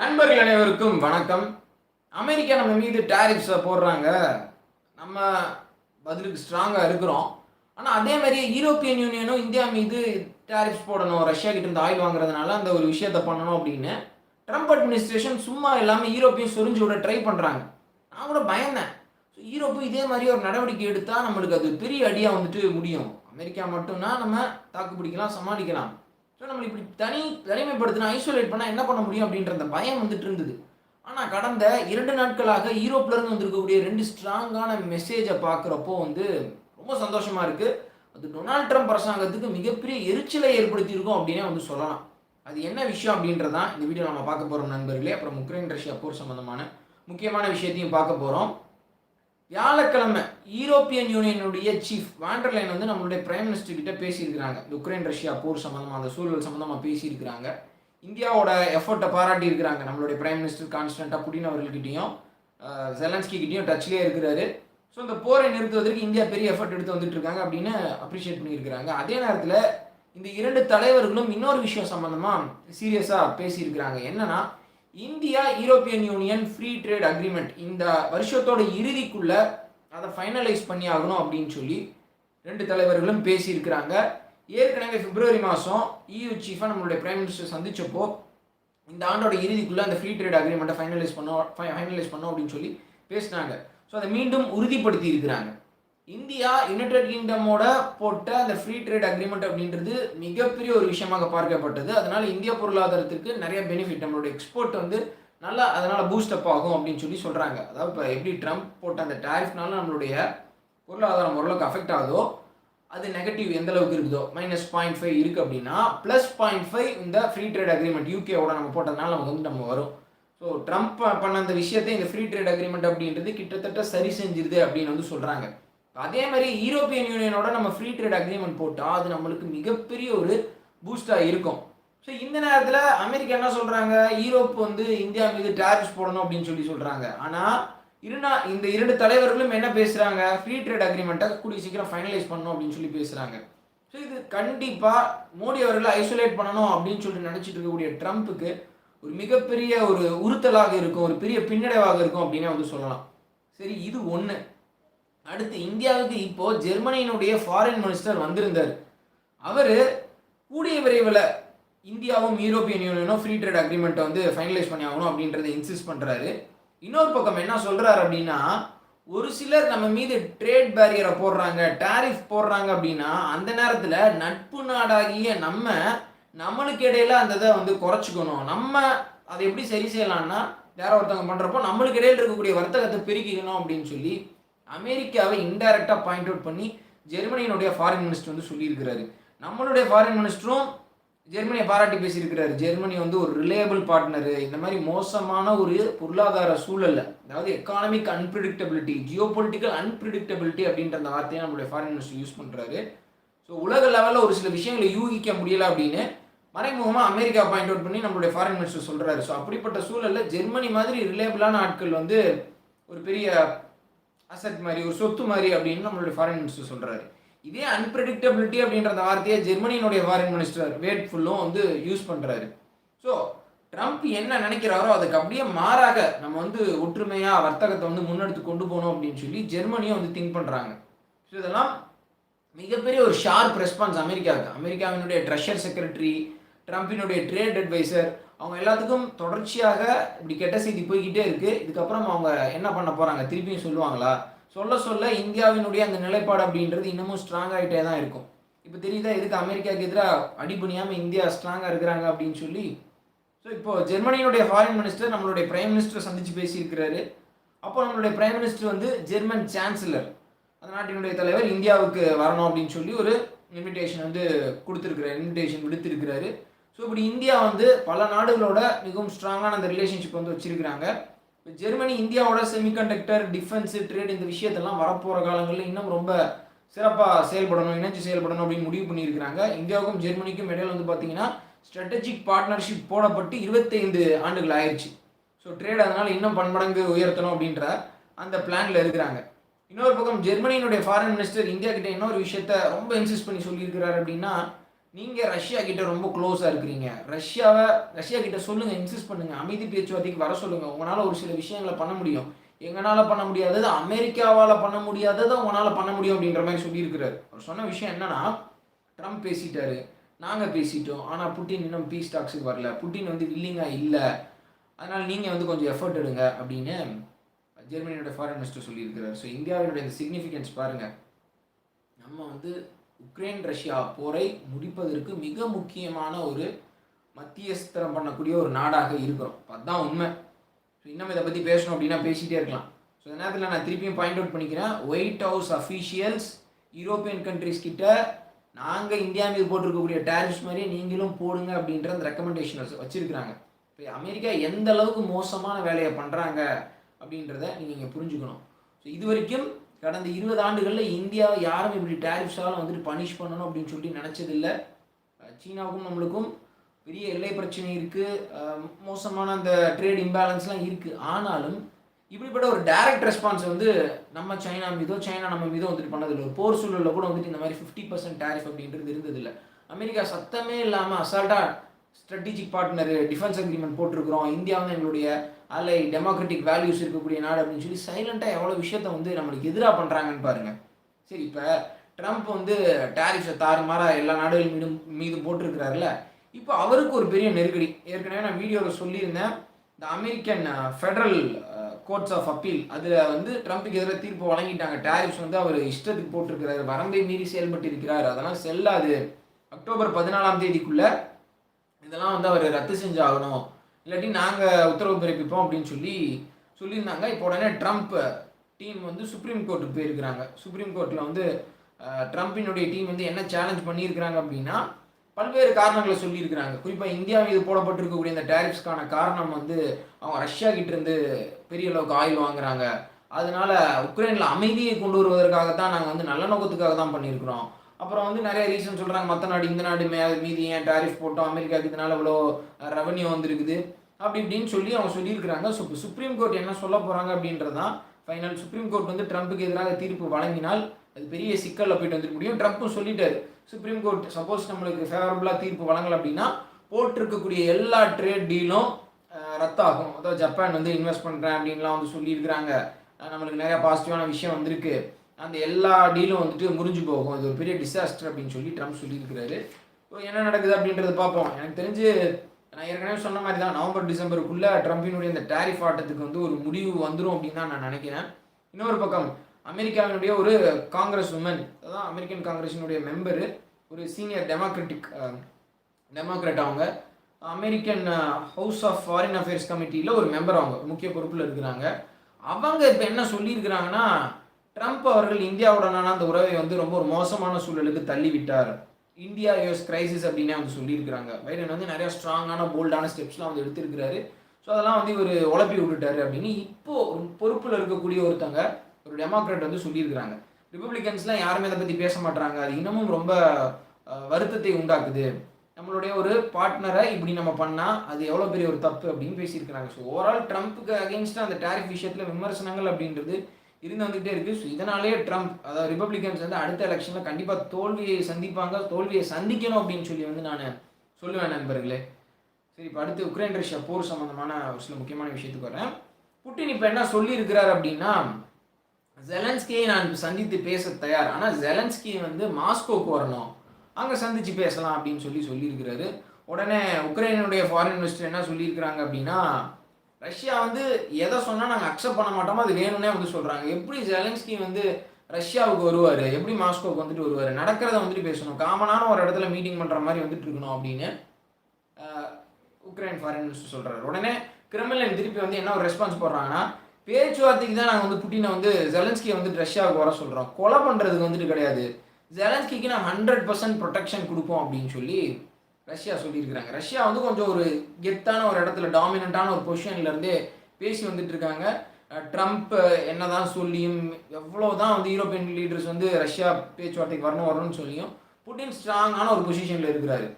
நண்பர்கள் அனைவருக்கும் வணக்கம். அமெரிக்கா நம்ம மீது டேரிஃப்ஸை போடுறாங்க. நம்ம பதிலுக்கு ஸ்ட்ராங்காக இருக்கிறோம். ஆனால் அதே மாதிரியே யூரோப்பியன் யூனியனும் இந்தியா மீது டேரிஃப்ஸ் போடணும் ரஷ்யா கிட்ட இருந்து ஆயில் வாங்குறதுனால அந்த ஒரு விஷயத்தை பண்ணணும் அப்படின்னு ட்ரம்ப் அட்மினிஸ்ட்ரேஷன் சும்மா இல்லாமல் யூரோப்பையும் சொரிஞ்சு விட ட்ரை பண்ணுறாங்க நான் கூட பயந்தேன். ஸோ யூரோப்பும் இதே மாதிரி ஒரு நடவடிக்கை எடுத்தால் நம்மளுக்கு அது பெரிய அடியாக வந்துட்டு முடியும். அமெரிக்கா மட்டும்னா நம்ம தாக்கு பிடிக்கலாம் சமாளிக்கலாம். ஸோ நம்ம இப்படி தனி தனிமைப்படுத்தினா ஐசோலேட் பண்ணால் என்ன பண்ண முடியும் அப்படின்ற அந்த பயம் வந்துட்டு இருந்தது. ஆனால் கடந்த இரண்டு நாட்களாக யூரோப்ல இருந்து வந்திருக்கக்கூடிய ரெண்டு ஸ்ட்ராங்கான மெசேஜை பார்க்குறப்போ வந்து ரொம்ப சந்தோஷமாக இருக்குது அது டொனால்ட் ட்ரம்ப் அரசாங்கத்துக்கு மிகப்பெரிய எரிச்சலை ஏற்படுத்தியிருக்கோம் அப்படின்னே வந்து சொல்லலாம். அது என்ன விஷயம் அப்படின்றதான் இந்த வீடியோ நம்ம பார்க்க போகிறோம் நண்பர்களே. அப்புறம் உக்ரைன் ரஷ்யா போர் சம்பந்தமான முக்கியமான விஷயத்தையும் பார்க்க போகிறோம் வியாழக்கிழமை யூரோப்பியன் யூனியனுடைய சீஃப் வாண்டர்லைன் வந்து நம்மளுடைய பிரைம் மினிஸ்டர் கிட்ட பேசியிருக்கிறாங்க. உக்ரைன் ரஷ்யா போர் சம்மந்தமாக அந்த சூழல் சம்மந்தமாக பேசியிருக்கிறாங்க. இந்தியாவோட எஃபர்ட்டை பாராட்டி இருக்கிறாங்க நம்மளுடைய பிரைம் மினிஸ்டர் கான்ஸ்டன்டாக புடின் அவர்கள்கிட்டையும் ஜெலன்ஸ்கி கிட்டயும் டச்லேயே இருக்கிறாரு. ஸோ இந்த போரை நிறுத்துவதற்கு இந்தியா பெரிய எஃபர்ட் எடுத்து வந்துட்டு இருக்காங்க அப்படின்னு அப்ரிஷியேட் பண்ணியிருக்கிறாங்க. அதே நேரத்தில் இந்த இரண்டு தலைவர்களும் இன்னொரு விஷயம் சம்மந்தமாக சீரியஸாக பேசியிருக்கிறாங்க. என்னன்னா India European union free trade agreement இந்த வருஷத்தோட இறுதிக்குள்ள அதை ஃபைனலைஸ் பண்ணி ஆகணும் அப்படின்னு சொல்லி ரெண்டு தலைவர்களும் பேசியிருக்கிறாங்க. ஏற்கனவே பிப்ரவரி மாதம் இயு சீஃபாக நம்மளுடைய பிரைம் மினிஸ்டர் சந்தித்தப்போ இந்த ஆண்டோட இறுதிக்குள்ள அந்த ஃப்ரீ ட்ரேட் அக்ரிமெண்ட்டை ஃபைனலைஸ் பண்ணோம் ஃபைனலைஸ் பண்ணோம் அப்படின்னு சொல்லி பேசினாங்க. ஸோ அதை மீண்டும் உறுதிப்படுத்தி இருக்கிறாங்க இந்தியா யுனைடெட் கிங்டமோட போட்ட அந்த ஃப்ரீ ட்ரேட் அக்ரிமெண்ட் அப்படின்றது மிகப்பெரிய ஒரு விஷயமாக பார்க்கப்பட்டது. அதனால இந்திய பொருளாதாரத்துக்கு நிறைய பெனிஃபிட் நம்மளோட எக்ஸ்போர்ட் வந்து நல்லா அதனால் பூஸ்டப் ஆகும் அப்படின்னு சொல்லி சொல்கிறாங்க அதாவது இப்போ எப்படி ட்ரம்ப் போட்ட அந்த டேரிஃப்னால நம்மளுடைய பொருளாதாரம் ஓரளவுக்கு அஃபெக்ட் ஆகுதோ அது நெகட்டிவ் எந்த அளவுக்கு இருக்குதோ மைனஸ் பாயிண்ட் ஃபைவ் இருக்குது அப்படின்னா ப்ளஸ் பாயிண்ட் ஃபைவ் இந்த ஃப்ரீ ட்ரேட் அக்ரிமெண்ட் யூகேவோட நம்ம போட்டதுனால நமக்கு வந்து நம்ம வரும். ஸோ ட்ரம்ப் பண்ண அந்த விஷயத்தை இந்த ஃப்ரீ ட்ரேட் அக்ரிமெண்ட் அப்படின்றது கிட்டத்தட்ட சரி செஞ்சிருது அப்படின்னு வந்து சொல்கிறாங்க அதே மாதிரி யூரோப்பியன் யூனியனோட நம்ம ஃப்ரீ ட்ரேட் அக்ரிமெண்ட் போட்டால் அது நம்மளுக்கு மிகப்பெரிய ஒரு பூஸ்டாக இருக்கும். ஸோ இந்த நேரத்தில் அமெரிக்கா என்ன சொல்கிறாங்க யூரோப் வந்து இந்தியா மீது டேரிஃப்ஸ் போடணும் அப்படின்னு சொல்லி சொல்கிறாங்க ஆனால் இருந்தால் இந்த இரண்டு தலைவர்களும் என்ன பேசுகிறாங்க ஃப்ரீ ட்ரேட் அக்ரிமெண்ட்டை கூடிய சீக்கிரம் ஃபைனலைஸ் பண்ணணும் அப்படின்னு சொல்லி பேசுகிறாங்க ஸோ இது கண்டிப்பாக மோடி அவர்களை ஐசோலேட் பண்ணணும் அப்படின்னு சொல்லி நினச்சிட்டு இருக்கக்கூடிய ட்ரம்ப்புக்கு ஒரு மிகப்பெரிய ஒரு உறுத்தலாக இருக்கும் ஒரு பெரிய பின்னடைவாக இருக்கும் அப்படின்னு வந்து சொல்லலாம். சரி இது ஒன்று அடுத்து இந்தியாவுக்கு இப்போ ஜெர்மனியினுடைய ஃபாரின் மினிஸ்டர் வந்திருந்தார். அவர் கூடிய விரைவில் இந்தியாவும் யூரோப்பியன் யூனியனும் ஃப்ரீ ட்ரேட் அக்ரிமெண்ட்டை வந்து ஃபைனலைஸ் பண்ணி ஆகணும் அப்படின்றத இன்சிஸ்ட் பண்ணுறாரு இன்னொரு பக்கம் என்ன சொல்கிறாரு அப்படின்னா ஒரு சிலர் நம்ம மீது ட்ரேட் பேரியரை போடுறாங்க டாரிஃப் போடுறாங்க அப்படின்னா அந்த நேரத்தில் நட்பு நாடாகிய நம்ம நம்மளுக்கு இடையில அந்த இதை வந்து குறைச்சிக்கணும். நம்ம அதை எப்படி சரி செய்யலாம்னா வேற ஒருத்தவங்க பண்ணுறப்போ நம்மளுக்கு இடையில இருக்கக்கூடிய வர்த்தகத்தை பிரிக்கணும் அப்படின்னு சொல்லி அமெரிக்காவை இன்டைரக்டாக பாயிண்ட் அவுட் பண்ணி ஜெர்மனியினுடைய ஃபாரின் மினிஸ்டர் வந்து சொல்லியிருக்கிறாரு. நம்மளுடைய ஃபாரின் மினிஸ்டரும் ஜெர்மனியை பாராட்டி பேசியிருக்கிறாரு. ஜெர்மனி வந்து ஒரு ரிலேயபிள் பார்ட்னரு இந்த மாதிரி மோசமான ஒரு பொருளாதார சூழல்ல அதாவது economic unpredictability geo political unpredictability அப்படின்ற அந்த வார்த்தையை நம்மளுடைய ஃபாரின் மினிஸ்டர் யூஸ் பண்ணுறாரு ஸோ உலக லெவலில் ஒரு சில விஷயங்களை யூகிக்க முடியல அப்படின்னு மறைமுகமாக அமெரிக்கா பாயிண்ட் அவுட் பண்ணி நம்மளுடைய ஃபாரின் மினிஸ்டர் சொல்கிறாரு ஸோ அப்படிப்பட்ட சூழலில் ஜெர்மனி மாதிரி ரிலேபிளான ஆட்கள் வந்து ஒரு பெரிய அசட் மாதிரி ஒரு சொத்து மாதிரி அப்படின்னு நம்மளுடைய ஃபாரின் மினிஸ்டர் சொல்கிறாரு இதே அன்பிரடிக்டபிலிட்டி அப்படின்ற அந்த வார்த்தையை ஜெர்மனியினுடைய ஃபாரின் மினிஸ்டர் வேட் ஃபுல்லும் வந்து யூஸ் பண்ணுறாரு ஸோ ட்ரம்ப் என்ன நினைக்கிறாரோ அதுக்கு அப்படியே மாறாக நம்ம வந்து ஒற்றுமையாக வர்த்தகத்தை வந்து முன்னெடுத்து கொண்டு போகணும் அப்படின்னு சொல்லி ஜெர்மனியும் வந்து திங்க் பண்ணுறாங்க ஸோ இதெல்லாம் மிகப்பெரிய ஒரு ஷார்ப் ரெஸ்பான்ஸ் அமெரிக்காவுக்கு. அமெரிக்காவினுடைய ட்ரெஷர் செக்ரட்டரி ட்ரம்ப்பினுடைய ட்ரேட் அட்வைசர் அவங்க எல்லாத்துக்கும் தொடர்ச்சியாக இப்படி கெட்ட செய்தி போய்கிட்டே இருக்கு. இதுக்கப்புறம் அவங்க என்ன பண்ண போறாங்க? திருப்பியும் சொல்லுவாங்களா? சொல்ல சொல்ல இந்தியாவினுடைய அந்த நிலைப்பாடு அப்படின்றது இன்னமும் ஸ்ட்ராங் ஆகிட்டே தான் இருக்கும். இப்போ தெரியுதா? எதுக்கு அமெரிக்காவுக்கு எதிராக அடிபணியாமல் இந்தியா ஸ்ட்ராங்காக இருக்கிறாங்க அப்படின்னு சொல்லி? ஸோ இப்போ ஜெர்மனியினுடைய ஃபாரின் மினிஸ்டர் நம்மளுடைய பிரைம் மினிஸ்டர் சந்திச்சு பேசியிருக்கிறாரு. அப்போ நம்மளுடைய பிரைம் மினிஸ்டர் வந்து ஜெர்மன் சான்சலர் அந்த நாட்டினுடைய தலைவர் இந்தியாவுக்கு வரணும் அப்படின்னு சொல்லி ஒரு இன்விடேஷன் வந்து கொடுத்துருக்குறாரு. இன்விடேஷன் விடுத்திருக்கிறாரு. ஸோ இப்படி இந்தியா வந்து பல நாடுகளோட மிகவும் ஸ்ட்ராங்கான அந்த ரிலேஷன்ஷிப் வந்து வச்சுருக்கிறாங்க. இப்போ ஜெர்மனி இந்தியாவோட செமிகண்டக்டர் டிஃபென்ஸு ட்ரேட் இந்த விஷயத்தெல்லாம் வரப்போகிற காலங்களில் இன்னும் ரொம்ப சிறப்பாக செயல்படணும் இணைச்சு செயல்படணும் அப்படின்னு முடிவு பண்ணியிருக்கிறாங்க. இந்தியாவுக்கும் ஜெர்மனிக்கும் இடையில வந்து பார்த்தீங்கன்னா ஸ்ட்ராட்டஜிக் பார்ட்னர்ஷிப் போடப்பட்டு இருபத்தைந்து ஆண்டுகள் ஆயிடுச்சு ஸோ ட்ரேட் அதனால் இன்னும் பன்மடங்கு உயர்த்தணும் அப்படின்ற அந்த பிளானில் இருக்கிறாங்க. இன்னொரு பக்கம் ஜெர்மனியினுடைய ஃபாரின் மினிஸ்டர் இந்தியா கிட்ட இன்னொரு விஷயத்த ரொம்ப இன்சிஸ்ட் பண்ணி சொல்லியிருக்கிறாரு அப்படின்னா நீங்கள் ரஷ்யா கிட்ட ரொம்ப க்ளோஸாக இருக்கிறீங்க. ரஷ்யாவை ரஷ்யா கிட்ட சொல்லுங்கள் இன்சிஸ்ட் பண்ணுங்கள் அமைதி பேச்சுவார்த்தைக்கு வர சொல்லுங்கள் உங்களால் ஒரு சில விஷயங்களை பண்ண முடியும். எங்களால் பண்ண முடியாதது அமெரிக்காவால் பண்ண முடியாததை உங்களால் பண்ண முடியும் அப்படின்ற மாதிரி சொல்லியிருக்கிறாரு. அவர் சொன்ன விஷயம் என்னன்னா ட்ரம்ப் பேசிட்டாரு. நாங்கள் பேசிட்டோம். ஆனால் புட்டின் இன்னும் பீஸ் டாக்ஸுக்கு வரல. புட்டின் வந்து வில்லிங்காக இல்லை. அதனால் நீங்கள் வந்து கொஞ்சம் எஃபர்ட் எடுங்க அப்படின்னு ஜெர்மனியோட ஃபாரின் மினிஸ்டர் சொல்லியிருக்கிறார். ஸோ இந்தியாவினுடைய இந்த சிக்னிஃபிகன்ஸ் பாருங்கள் நம்ம வந்து உக்ரைன் ரஷ்யா போரை முடிப்பதற்கு மிக முக்கியமான ஒரு மத்தியஸ்தரம் பண்ணக்கூடிய ஒரு நாடாக இருக்கிறோம். அதுதான் உண்மை. ஸோ இன்னும் இதை பற்றி பேசணும் அப்படின்னா பேசிகிட்டே இருக்கலாம். ஸோ இந்த நேரத்தில் நான் திருப்பியும் பாயிண்ட் அவுட் பண்ணிக்கிறேன். White house officials European countries கிட்ட நாங்கள் இந்தியா மீது போட்டிருக்கக்கூடிய டேரிஃப்ஸ் மாதிரியே நீங்களும் போடுங்க அப்படின்ற அந்த ரெக்கமெண்டேஷன் வச்சுருக்கிறாங்க. இப்போ அமெரிக்கா எந்த அளவுக்கு மோசமான வேலையை பண்ணுறாங்க அப்படின்றத நீங்கள் புரிஞ்சுக்கணும். ஸோ இது வரைக்கும் கடந்த இருபது ஆண்டுகளில் இந்தியாவை யாரும் இப்படி டேரிஃப்ஸால் வந்துட்டு பனிஷ் பண்ணணும் அப்படின்னு சொல்லி நினச்சதில்லை. சீனாவுக்கும் நம்மளுக்கும் பெரிய எல்லை பிரச்சனை இருக்குது மோசமான அந்த ட்ரேட் இம்பேலன்ஸ்லாம் இருக்குது ஆனாலும் இப்படிப்பட்ட ஒரு டைரக்ட் ரெஸ்பான்ஸ் வந்து நம்ம சைனா மீதோ சைனா நம்ம மீதோ வந்துட்டு பண்ணதில்லை. ஒரு போர் சூழலில் கூட வந்துட்டு இந்த மாதிரி ஃபிஃப்டி பர்சன்ட் டேரிஃப் அப்படின்றது இருந்ததில்லை. அமெரிக்கா சத்தமே இல்லாமல் அசால்ட்டாக ஸ்ட்ராட்டஜிக் பார்ட்னர் டிஃபென்ஸ் அக்ரிமெண்ட் போட்டிருக்கிறோம். இந்தியா வந்து எங்களுடைய அதில் டெமோக்ராட்டிக் வேல்யூஸ் இருக்கக்கூடிய நாடு அப்படின்னு சொல்லி சைலண்ட்டாக எவ்வளோ விஷயத்த வந்து நம்மளுக்கு எதிராக பண்ணுறாங்கன்னு பாருங்கள் சரி இப்போ ட்ரம்ப் வந்து டேரிஃப்ஸை தாறுமாறாக எல்லா நாடுகள் மீதும் மீதும் போட்டிருக்கிறாருல இப்போ அவருக்கு ஒரு பெரிய நெருக்கடி. ஏற்கனவே நான் வீடியோவில் சொல்லியிருந்தேன். இந்த American federal courts of appeal அதில் வந்து ட்ரம்ப்புக்கு எதிராக தீர்ப்பு வழங்கிட்டாங்க. டேரிஃப்ஸ் வந்து அவர் இஷ்டத்துக்கு போட்டிருக்கிறாரு. வரம்பை மீறி செயல்பட்டு இருக்கிறார் அதெல்லாம் செல்லாது. அக்டோபர் பதினாலாம் தேதிக்குள்ளே இதெல்லாம் வந்து அவர் ரத்து செஞ்சாகணும். இல்லாட்டி நாங்கள் உத்தரவு பிறப்பிப்போம் அப்படின்னு சொல்லி சொல்லியிருந்தாங்க. இப்போ உடனே ட்ரம்ப் டீம் வந்து சுப்ரீம் கோர்ட்டுக்கு போயிருக்கிறாங்க. சுப்ரீம் கோர்ட்டில் வந்து ட்ரம்ப்பினுடைய டீம் வந்து என்ன சேலஞ்ச் பண்ணியிருக்கிறாங்க அப்படின்னா பல்வேறு காரணங்களை சொல்லியிருக்கிறாங்க. குறிப்பாக இந்தியா மீது போடப்பட்டிருக்கக்கூடிய இந்த டேரிஃப்ஸ்க்கான காரணம் வந்து அவங்க ரஷ்யா கிட்டேருந்து பெரிய அளவுக்கு ஆயில் வாங்குறாங்க. அதனால உக்ரைனில் அமைதியை கொண்டு வருவதற்காக தான் நாங்கள் வந்து நல்ல நோக்கத்துக்காக தான் பண்ணியிருக்கிறோம். அப்புறம் வந்து நிறைய ரீசன் சொல்கிறாங்க மற்ற நாடு இந்த நாடு மே மீதி ஏன் டேரிஃப் போட்டோம்? அமெரிக்காவுக்கு இதனால் இவ்வளோ ரெவன்யூ வந்துருக்குது. அப்படி இப்படின்னு சொல்லி அவங்க சொல்லியிருக்கிறாங்க. ஸோ சுப்ரீம் கோர்ட் என்ன சொல்ல போகிறாங்க அப்படின்றதான் ஃபைனல் சுப்ரீம் கோர்ட் வந்து ட்ரம்ப்புக்கு எதிராக தீர்ப்பு வழங்கினால் அது பெரிய சிக்கலில் போயிட்டு வந்துட்டு முடியும். ட்ரம்ப்பும் சொல்லிட்டாரு. சுப்ரீம் கோர்ட் சப்போஸ் நம்மளுக்கு ஃபேவரபுளாக தீர்ப்பு வழங்கலை அப்படின்னா போட்டிருக்கக்கூடிய எல்லா ட்ரேட் டீலும் ரத்தாகும். அதாவது ஜப்பான் வந்து இன்வெஸ்ட் பண்ணுறேன் அப்படின்லாம் வந்து சொல்லியிருக்கிறாங்க. நம்மளுக்கு நிறையா பாசிட்டிவான விஷயம் வந்திருக்கு. அந்த எல்லா டீலும் வந்துட்டு முறிஞ்சு போகும். இது ஒரு பெரிய டிசாஸ்டர் அப்படின்னு சொல்லி ட்ரம்ப் சொல்லியிருக்கிறாரு. என்ன நடக்குது அப்படின்றத பார்ப்போம். எனக்கு தெரிஞ்சு நான் ஏற்கனவே சொன்ன மாதிரி தான் நவம்பர் டிசம்பருக்குள்ளே ட்ரம்பினுடைய இந்த டேரிஃப் ஆட்டத்துக்கு வந்து ஒரு முடிவு வந்துடும் அப்படின்னு தான் நான் நினைக்கிறேன். இன்னொரு பக்கம் அமெரிக்காவினுடைய ஒரு காங்கிரஸ் உமன் அதான் அமெரிக்கன் காங்கிரஸினுடைய மெம்பரு ஒரு சீனியர் டெமோக்ராட்டிக் டெமோக்ராட் அவங்க American house of foreign affairs கமிட்டியில் ஒரு மெம்பர் அவங்க முக்கிய பொறுப்பில் இருக்கிறாங்க. அவங்க இப்போ என்ன சொல்லியிருக்கிறாங்கன்னா ட்ரம்ப் அவர்கள் இந்தியாவுடனான அந்த உறவை வந்து ரொம்ப ஒரு மோசமான சூழலுக்கு தள்ளிவிட்டார். இந்தியா யூஎஸ் கிரைசிஸ் அப்படின்னே வந்து சொல்லியிருக்கிறாங்க. பைடன் வந்து நிறையா ஸ்ட்ராங்கான போல்டான ஸ்டெப்ஸ்லாம் வந்து எடுத்திருக்கிறாரு. ஸோ அதெல்லாம் வந்து இவர் உழப்பி விட்டுட்டாரு அப்படின்னு இப்போது பொறுப்பில் இருக்கக்கூடிய ஒருத்தங்க ஒரு டெமோக்ராட் வந்து சொல்லியிருக்கிறாங்க. ரிப்பப்ளிகன்ஸ்லாம் யாருமே அதை பற்றி பேச மாட்டாங்க அது இன்னமும் ரொம்ப வருத்தத்தை உண்டாக்குது. நம்மளுடைய ஒரு பார்ட்னரை இப்படி நம்ம பண்ணால் அது எவ்வளோ பெரிய ஒரு தப்பு அப்படின்னு பேசியிருக்கிறாங்க. ஸோ ஓவரால் ட்ரம்ப்புக்கு அகேன்ஸ்டாக அந்த டேரிஃப் விஷயத்தில் விமர்சனங்கள் அப்படின்றது இருந்து வந்துகிட்டே இருக்குது ஸோ இதனாலேயே ட்ரம்ப் அதாவது ரிப்பப்ளிகன்ஸ் வந்து அடுத்த எலெக்ஷனில் கண்டிப்பாக தோல்வியை சந்திப்பாங்க. தோல்வியை சந்திக்கணும் அப்படின்னு சொல்லி வந்து நான் சொல்லுவேன் நண்பர்களே. சரி இப்போ அடுத்து உக்ரைன் ரஷ்யா போர் சம்மந்தமான ஒரு சில முக்கியமான விஷயத்துக்கு வரேன். புட்டின் இப்போ என்ன சொல்லியிருக்கிறார் அப்படின்னா ஜெலன்ஸ்கியை நான் சந்தித்து பேச தயார். ஆனால் ஜெலன்ஸ்கி வந்து மாஸ்கோக்கு வரணும். அங்கே சந்தித்து பேசலாம் அப்படின்னு சொல்லி சொல்லியிருக்கிறாரு. உடனே உக்ரைனுடைய ஃபாரின் மினிஸ்டர் என்ன சொல்லியிருக்கிறாங்க அப்படின்னா ரஷ்யா வந்து எதை சொன்னால் நாங்கள் அக்செப்ட் பண்ண மாட்டோமோ அது வேணும்னே வந்து சொல்கிறாங்க எப்படி ஜெலன்ஸ்கி வந்து ரஷ்யாவுக்கு வருவார்? எப்படி மாஸ்கோவுக்கு வந்துட்டு வருவார்? நடக்கிறத வந்துட்டு பேசணும். காமனான ஒரு இடத்துல மீட்டிங் பண்ணுற மாதிரி வந்துட்டு இருக்கணும் அப்படின்னு உக்ரைன் ஃபாரின் மினிஸ்டர் சொல்கிறார் உடனே கிரிமினல் திருப்பி வந்து என்ன ஒரு ரெஸ்பான்ஸ் போடுறாங்கன்னா பேச்சுவார்த்தைக்கு தான் நாங்கள் வந்து புட்டினை வந்து ஜெலன்ஸ்கியை வந்துட்டு ரஷ்யாவுக்கு வர சொல்கிறோம் கொலை பண்ணுறதுக்கு வந்துட்டு கிடையாது. ஜெலன்ஸ்கிக்கு நான் ஹண்ட்ரட் பர்சன்ட் ப்ரொடெக்ஷன் கொடுப்போம் அப்படின்னு சொல்லி ரஷ்யா சொல்லியிருக்கிறாங்க. ரஷ்யா வந்து கொஞ்சம் ஒரு கெத்தான ஒரு இடத்துல டாமினண்ட்டான ஒரு பொசிஷன்லேருந்தே பேசி வந்துட்டு இருக்காங்க. ட்ரம்ப் என்னதான் சொல்லியும் எவ்வளோ தான் வந்து யூரோப்பியன் லீடர்ஸ் வந்து ரஷ்யா பேச்சுவார்த்தைக்கு வரணும் வரணும்னு சொல்லியும் புட்டின் ஸ்ட்ராங்கான ஒரு பொசிஷனில் இருக்கிறாரு.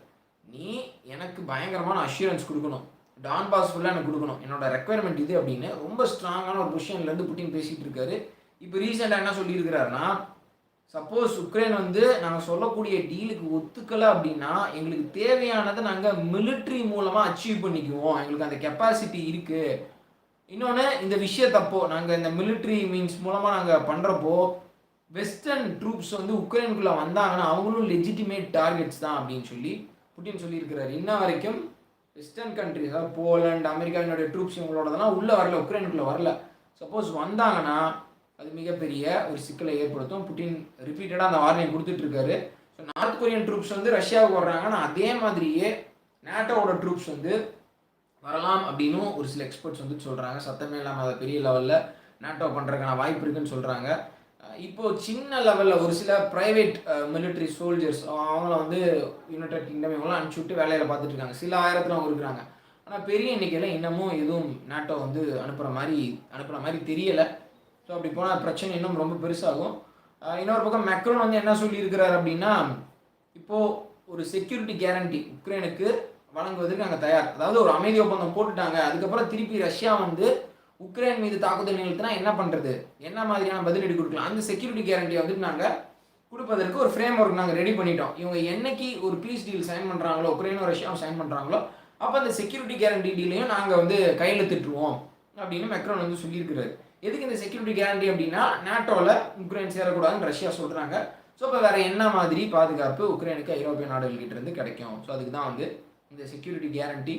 நீ எனக்கு பயங்கரமான அஷூரன்ஸ் கொடுக்கணும். டான் பாஸ் ஃபுல்லாக எனக்கு கொடுக்கணும். என்னோட ரெக்குவயர்மெண்ட் இது அப்படின்னு ரொம்ப ஸ்ட்ராங்கான ஒரு பொசிஷன்லேருந்து புட்டின் பேசிகிட்டு இருக்காரு. இப்போ ரீசெண்டாக என்ன சொல்லியிருக்கிறாருன்னா சப்போஸ் உக்ரைன் வந்து நாங்கள் சொல்லக்கூடிய டீலுக்கு ஒத்துக்கலை அப்படின்னா எங்களுக்கு தேவையானதை நாங்கள் மிலிட்ரி மூலமாக அச்சீவ் பண்ணிக்குவோம். எங்களுக்கு அந்த கெப்பாசிட்டி இருக்குது இன்னொன்று இந்த விஷயத்தப்போ நாங்கள் இந்த மிலிட்ரி மீன்ஸ் மூலமாக நாங்கள் பண்ணுறப்போ வெஸ்டர்ன் ட்ரூப்ஸ் வந்து உக்ரைனுக்குள்ளே வந்தாங்கன்னா அவங்களும் லெஜிட்டிமேட் டார்கெட்ஸ் தான் அப்படின்னு சொல்லி புட்டின் சொல்லியிருக்கிறாரு. இன்ன வரைக்கும் வெஸ்டர்ன் கண்ட்ரி அதாவது போலண்ட் அமெரிக்காவினுடைய ட்ரூப்ஸ் இவங்களோடதெல்லாம் உள்ளே வரல உக்ரைனுக்குள்ளே வரல. சப்போஸ் வந்தாங்கன்னா அது மிகப்பெரிய ஒரு சிக்கலை ஏற்படுத்தும். புட்டின் ரிப்பீட்டடாக அந்த வார்னிங் கொடுத்துட்ருக்காரு. ஸோ நார்த் கொரியன் ட்ரூப்ஸ் வந்து ரஷ்யாவுக்கு வர்றாங்கன்னா அதே மாதிரியே நேட்டோவோட ட்ரூப்ஸ் வந்து வரலாம் அப்படின்னும் ஒரு சில எக்ஸ்பர்ட்ஸ் வந்து சொல்கிறாங்க சத்தமே இல்லாமல் அதை பெரிய லெவலில் நேட்டோ பண்ணுறதுக்கான வாய்ப்பு இருக்குன்னு சொல்கிறாங்க இப்போ சின்ன லெவலில் ஒரு சில ப்ரைவேட் மிலிட்ரி சோல்ஜர்ஸ் அவங்கள வந்து யுனைடெட் கிங்டம் இவங்களாம் அனுப்பிச்சு விட்டு வேலையில் பார்த்துட்டு இருக்காங்க சில ஆயிரத்தில் அவங்க இருக்கிறாங்க. ஆனால் பெரிய எண்ணிக்கையில் இன்னமும் எதுவும் நேட்டோ வந்து அனுப்புகிற மாதிரி அனுப்புகிற மாதிரி தெரியலை. ஸோ அப்படி போனால் பிரச்சனை இன்னும் ரொம்ப பெருசாகும். இன்னொரு பக்கம் மெக்ரோன் வந்து என்ன சொல்லியிருக்கிறார் அப்படின்னா இப்போது ஒரு செக்யூரிட்டி கேரண்டி உக்ரைனுக்கு வழங்குவதற்கு நாங்கள் தயார். அதாவது ஒரு அமைதி ஒப்பந்தம் போட்டுட்டாங்க. அதுக்கப்புறம் திருப்பி ரஷ்யா வந்து உக்ரைன் மீது தாக்குதல் நிகழ்த்தினா என்ன பண்ணுறது என்ன மாதிரியான பதிலடி கொடுக்கலாம்? அந்த செக்யூரிட்டி கேரண்டியை வந்துட்டு நாங்கள் கொடுப்பதற்கு ஒரு ஃப்ரேம் ஒர்க் நாங்கள் ரெடி பண்ணிட்டோம். இவங்க என்னைக்கு ஒரு பீஸ் டீல் சைன் பண்ணுறாங்களோ உக்ரைனும் ரஷ்யாவும் சைன் பண்ணுறாங்களோ அப்போ அந்த செக்யூரிட்டி கேரண்டி டீலையும் நாங்கள் வந்து கையில் திட்டுருவோம் அப்படின்னு மெக்ரோன் வந்து சொல்லியிருக்கிறாரு. எதுக்கு இந்த செக்யூரிட்டி கேரண்டி அப்படின்னா நேட்டோவில் உக்ரைன் சேரக்கூடாதுன்னு ரஷ்யா சொல்கிறாங்க ஸோ இப்போ வேறு என்ன மாதிரி பாதுகாப்பு உக்ரைனுக்கு ஐரோப்பிய நாடுகள்கிட்ட இருந்து கிடைக்கும்? ஸோ அதுக்கு தான் வந்து இந்த செக்யூரிட்டி கேரண்டி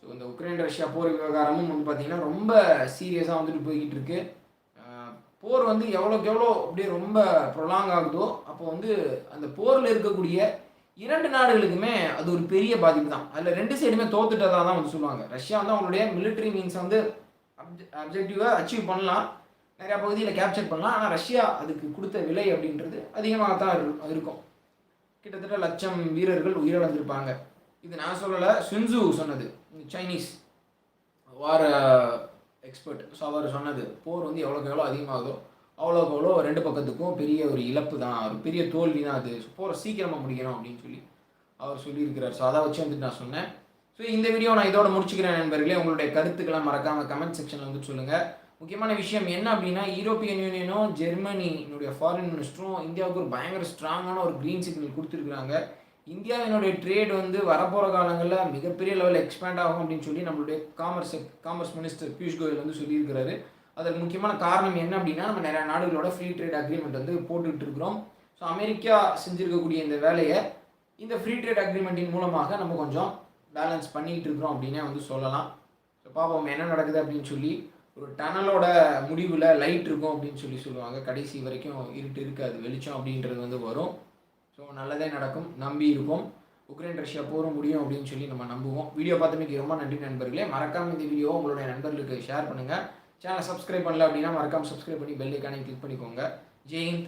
ஸோ இந்த உக்ரைன் ரஷ்யா போர் விவகாரமும் வந்து பார்த்திங்கன்னா ரொம்ப சீரியஸாக வந்துட்டு போய்கிட்டு இருக்கு. போர் வந்து எவ்வளோக்கு எவ்வளோ அப்படியே ரொம்ப ப்ரொலாங் ஆகுதோ அப்போ வந்து அந்த போரில் இருக்கக்கூடிய இரண்டு நாடுகளுக்குமே அது ஒரு பெரிய பாதிப்பு தான். அதில் ரெண்டு சைடுமே தோத்துட்டதாக தான் வந்து சொல்லுவாங்க. ரஷ்யா வந்து அவங்களுடைய மிலிட்ரி மீன்ஸ் வந்து அப்ஜெக்டிவாக அச்சீவ் பண்ணலாம். நிறையா பகுதியில் கேப்சர் பண்ணலாம். ஆனால் ரஷ்யா அதுக்கு கொடுத்த விலை அப்படின்றது அதிகமாக தான் இருக்கும். கிட்டத்தட்ட லட்சம் வீரர்கள் உயிரிழந்திருப்பாங்க. இது நான் சொல்லலை சுன்சு சொன்னது சைனீஸ். வார எக்ஸ்பர்ட் ஸோ அவர் சொன்னது போர் வந்து எவ்வளோக்கு எவ்வளோ அதிகமாகுதோ அவ்வளோக்கு அவ்வளோ ரெண்டு பக்கத்துக்கும் பெரிய ஒரு இழப்பு தான். ஒரு பெரிய தோல்வி தான் அது. போரை சீக்கிரமாக முடிக்கணும் அப்படின்னு சொல்லி அவர் சொல்லியிருக்கிறார். ஸோ அதை வச்சு வந்துட்டு நான் சொன்னேன். ஸோ இந்த வீடியோ நான் இதோட முடிச்சுக்கிறேன் நண்பர்களே. உங்களுடைய கருத்துக்களை மறக்காமல் கமெண்ட் செக்ஷனில் வந்து சொல்லுங்கள் முக்கியமான விஷயம் என்ன அப்படின்னா யூரோப்பியன் யூனியனும் ஜெர்மனியினுடைய ஃபாரின் மினிஸ்டரும் இந்தியாவுக்கு ஒரு பயங்கர ஸ்ட்ராங்கான ஒரு க்ரீன் சிக்னல் கொடுத்துருக்குறாங்க. இந்தியாவினுடைய ட்ரேட் வந்து வரப்போகிற காலங்களில் மிகப்பெரிய லெவலில் எக்ஸ்பேண்ட் ஆகும் அப்படின்னு சொல்லி நம்மளுடைய commerce commerce minister Piyush Goyal வந்து சொல்லியிருக்கிறாரு. அதற்கு முக்கியமான காரணம் என்ன அப்படின்னா நம்ம நிறைய நாடுகளோட ஃப்ரீ ட்ரேட் அக்ரிமெண்ட் வந்து போட்டுக்கிட்டு இருக்கிறோம். ஸோ அமெரிக்கா செஞ்சுருக்கக்கூடிய இந்த வேலையை இந்த ஃப்ரீ ட்ரேட் அக்ரிமெண்ட்டின் மூலமாக நம்ம கொஞ்சம் பேலன்ஸ் பண்ணிகிட்டு இருக்கிறோம் அப்படின்னே வந்து சொல்லலாம். ஸோ பார்ப்போம் என்ன நடக்குது அப்படின்னு சொல்லி ஒரு டனலோட முடிவில் லைட் இருக்கும் அப்படின்னு சொல்லி சொல்லுவாங்க. கடைசி வரைக்கும் இருட்டு இருக்காது வெளிச்சம் அப்படின்றது வந்து வரும். ஸோ நல்லதே நடக்கும் நம்பி இருப்போம். உக்ரைன் ரஷ்யா போகிற முடியும் அப்படின்னு சொல்லி நம்ம நம்புவோம். வீடியோ பார்த்தமைக்கு ரொம்ப நன்றி நண்பர்களே. மறக்காமல் இந்த வீடியோ உங்களுடைய நண்பர்களுக்கு ஷேர் பண்ணுங்கள் சேனலை சப்ஸ்கிரைப் பண்ணல அப்படின்னா மறக்காமல் சப்ஸ்கிரைப் பண்ணி பெல் ஐக்கானே கிளிக் பண்ணிக்கோங்க. ஜெயந்த்